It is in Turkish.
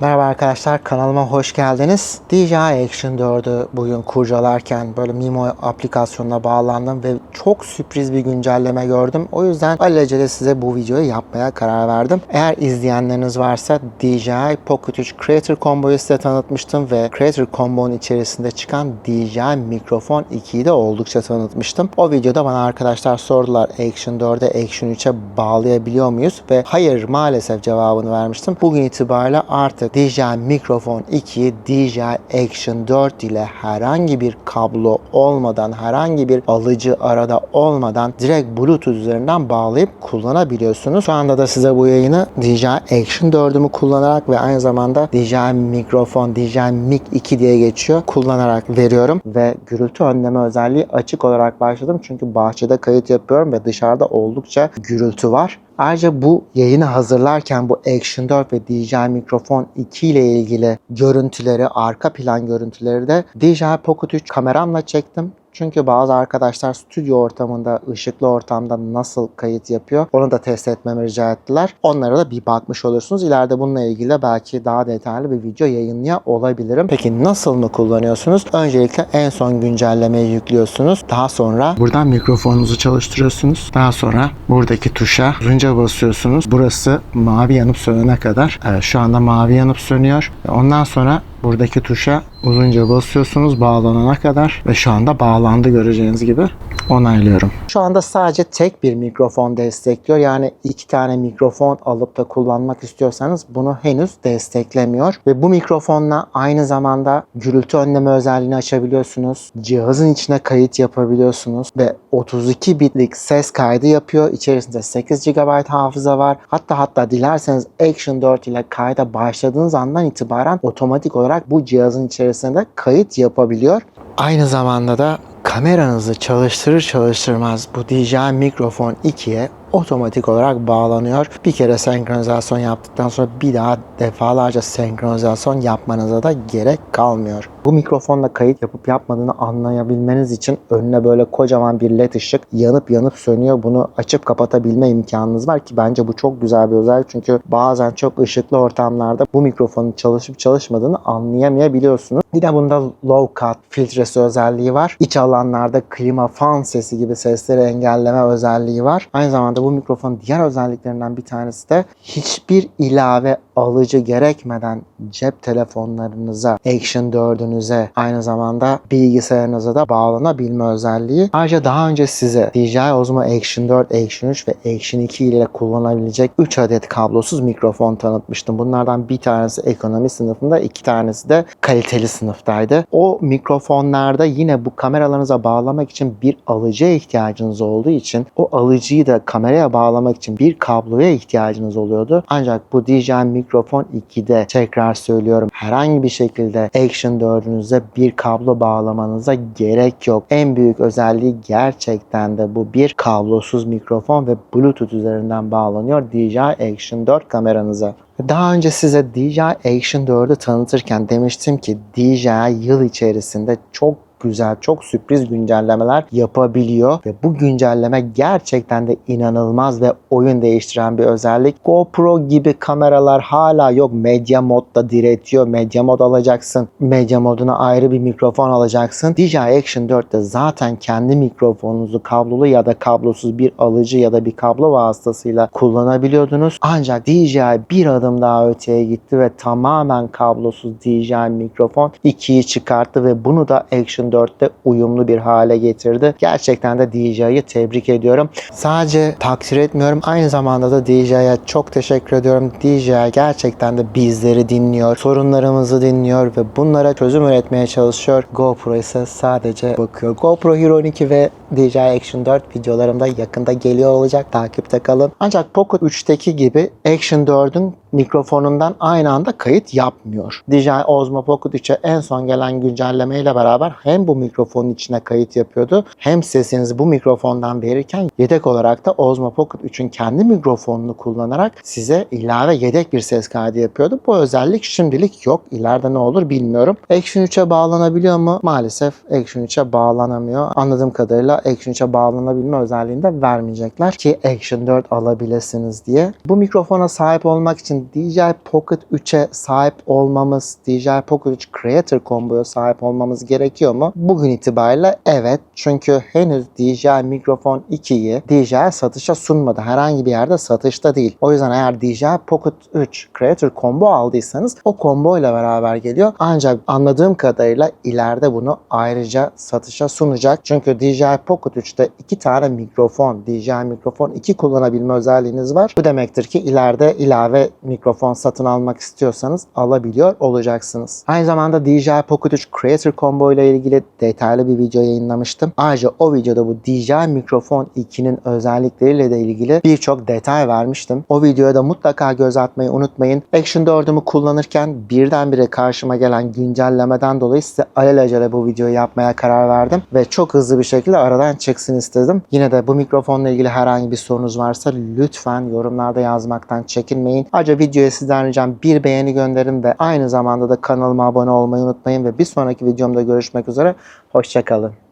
Merhaba arkadaşlar kanalıma hoş geldiniz. DJI Action 4'ü bugün kurcalarken böyle Mimo aplikasyonuna bağlandım ve çok sürpriz bir güncelleme gördüm. O yüzden alelacele size bu videoyu yapmaya karar verdim. Eğer izleyenleriniz varsa DJI Pocket 3 Creator Combo'yu size tanıtmıştım ve Creator Combo'nun içerisinde çıkan DJI Mikrofon 2'yi de oldukça tanıtmıştım. O videoda bana arkadaşlar sordular Action 4'e Action 3'e bağlayabiliyor muyuz? Ve hayır maalesef cevabını vermiştim. Bugün itibariyle artık DJI Mikrofon 2 DJI Action 4 ile herhangi bir kablo olmadan, herhangi bir alıcı arada olmadan direkt Bluetooth üzerinden bağlayıp kullanabiliyorsunuz. Şu anda da size bu yayını DJI Action 4'ümü kullanarak ve aynı zamanda DJI Mikrofon, DJI Mic 2 diye geçiyor kullanarak veriyorum ve gürültü önleme özelliği açık olarak başladım çünkü bahçede kayıt yapıyorum ve dışarıda oldukça gürültü var. Ayrıca bu yayını hazırlarken bu Action 4 ve DJI Mikrofon 2 ile ilgili görüntüleri, arka plan görüntüleri de DJI Pocket 3 kameramla çektim. Çünkü bazı arkadaşlar stüdyo ortamında, ışıklı ortamda nasıl kayıt yapıyor onu da test etmemi rica ettiler. Onlara da bir bakmış olursunuz. İleride bununla ilgili de belki daha detaylı bir video yayınlaya olabilirim. Peki nasıl mı kullanıyorsunuz? Öncelikle en son güncellemeyi yüklüyorsunuz. Daha sonra buradan mikrofonunuzu çalıştırıyorsunuz. Daha sonra buradaki tuşa uzunca basıyorsunuz. Burası mavi yanıp sönene kadar. Evet, şu anda mavi yanıp sönüyor. Ondan sonra buradaki tuşa uzunca basıyorsunuz bağlanana kadar ve şu anda bağlandı göreceğiniz gibi onaylıyorum. Şu anda sadece tek bir mikrofon destekliyor. Yani iki tane mikrofon alıp da kullanmak istiyorsanız bunu henüz desteklemiyor. Ve bu mikrofonla aynı zamanda gürültü önleme özelliğini açabiliyorsunuz. Cihazın içine kayıt yapabiliyorsunuz ve 32 bitlik ses kaydı yapıyor. İçerisinde 8 GB hafıza var. Hatta hatta dilerseniz Action 4 ile kayda başladığınız andan itibaren otomatik olarak bu cihazın içerisinde kayıt yapabiliyor. Aynı zamanda da kameranızı çalıştırır çalıştırmaz bu DJI Mikrofon 2'ye otomatik olarak bağlanıyor. Bir kere senkronizasyon yaptıktan sonra bir daha defalarca senkronizasyon yapmanıza da gerek kalmıyor. Bu mikrofonla kayıt yapıp yapmadığını anlayabilmeniz için önüne böyle kocaman bir led ışık yanıp yanıp sönüyor. Bunu açıp kapatabilme imkanınız var ki bence bu çok güzel bir özellik. Çünkü bazen çok ışıklı ortamlarda bu mikrofonun çalışıp çalışmadığını anlayamayabiliyorsunuz. Yine bunda low cut filtresi özelliği var. İç alanlarda klima, fan sesi gibi sesleri engelleme özelliği var. Aynı zamanda bu mikrofonun diğer özelliklerinden bir tanesi de hiçbir ilave alıcı gerekmeden cep telefonlarınıza, Action 4'ünüze, aynı zamanda bilgisayarınıza da bağlanabilme özelliği. Ayrıca daha önce size DJI Osmo Action 4, Action 3 ve Action 2 ile kullanabilecek 3 adet kablosuz mikrofon tanıtmıştım. Bunlardan bir tanesi ekonomi sınıfında, iki tanesi de kaliteli sınıftaydı. O mikrofonlarda yine bu kameralarınıza bağlamak için bir alıcıya ihtiyacınız olduğu için o alıcıyı da kameraya bağlamak için bir kabloya ihtiyacınız oluyordu. Ancak bu DJI Mikrofon 2'de tekrar söylüyorum herhangi bir şekilde Action 4'ünüze bir kablo bağlamanıza gerek yok. En büyük özelliği gerçekten de bu bir kablosuz mikrofon ve Bluetooth üzerinden bağlanıyor DJI Action 4 kameranıza. Daha önce size DJI Action 4'ü tanıtırken demiştim ki DJI yıl içerisinde çok güzel, çok sürpriz güncellemeler yapabiliyor ve bu güncelleme gerçekten de inanılmaz ve oyun değiştiren bir özellik. GoPro gibi kameralar hala yok. Medya modda diretiyor. Medya mod alacaksın. Medya moduna ayrı bir mikrofon alacaksın. DJI Action 4'te zaten kendi mikrofonunuzu kablolu ya da kablosuz bir alıcı ya da bir kablo vasıtasıyla kullanabiliyordunuz. Ancak DJI bir adım daha öteye gitti ve tamamen kablosuz DJI mikrofon 2'yi çıkarttı ve bunu da Action 4'te uyumlu bir hale getirdi. Gerçekten de DJI'yi tebrik ediyorum. Sadece takdir etmiyorum. Aynı zamanda da DJI'ye çok teşekkür ediyorum. DJI gerçekten de bizleri dinliyor. Sorunlarımızı dinliyor ve bunlara çözüm üretmeye çalışıyor. GoPro ise sadece bakıyor. GoPro Hero 12 ve DJI Action 4 videolarımda yakında geliyor olacak. Takipte kalın. Ancak Pocket 3'teki gibi Action 4'ün mikrofonundan aynı anda kayıt yapmıyor. DJI Osmo Pocket 3'e en son gelen güncelleme ile beraber hem bu mikrofonun içine kayıt yapıyordu hem sesinizi bu mikrofondan verirken yedek olarak da Osmo Pocket 3'ün kendi mikrofonunu kullanarak size ilave yedek bir ses kaydı yapıyordu. Bu özellik şimdilik yok. İleride ne olur bilmiyorum. Action 3'e bağlanabiliyor mu? Maalesef Action 3'e bağlanamıyor. Anladığım kadarıyla Action 3'e bağlanabilme özelliğini de vermeyecekler ki Action 4 alabilirsiniz diye. Bu mikrofona sahip olmak için DJI Pocket 3'e sahip olmamız, DJI Pocket 3 Creator Combo'ya sahip olmamız gerekiyor mu? Bugün itibariyle evet. Çünkü henüz DJI Mikrofon 2'yi DJI satışa sunmadı. Herhangi bir yerde satışta değil. O yüzden eğer DJI Pocket 3 Creator Combo aldıysanız o combo ile beraber geliyor. Ancak anladığım kadarıyla ileride bunu ayrıca satışa sunacak. Çünkü DJI Pocket 3'te iki tane mikrofon, DJI Mikrofon 2 kullanabilme özelliğiniz var. Bu demektir ki ileride ilave mikrofon satın almak istiyorsanız alabiliyor olacaksınız. Aynı zamanda DJI Pocket 3 Creator Combo ile ilgili detaylı bir video yayınlamıştım. Ayrıca o videoda bu DJI Mikrofon 2'nin özellikleriyle de ilgili birçok detay vermiştim. O videoya da mutlaka göz atmayı unutmayın. Action 4'ümü kullanırken birdenbire karşıma gelen güncellemeden dolayı size alelacele bu videoyu yapmaya karar verdim ve çok hızlı bir şekilde aradan çıksın istedim. Yine de bu mikrofonla ilgili herhangi bir sorunuz varsa lütfen yorumlarda yazmaktan çekinmeyin. Ayrıca videoya sizden ricam bir beğeni gönderin ve aynı zamanda da kanalıma abone olmayı unutmayın ve bir sonraki videomda görüşmek üzere. Hoşçakalın.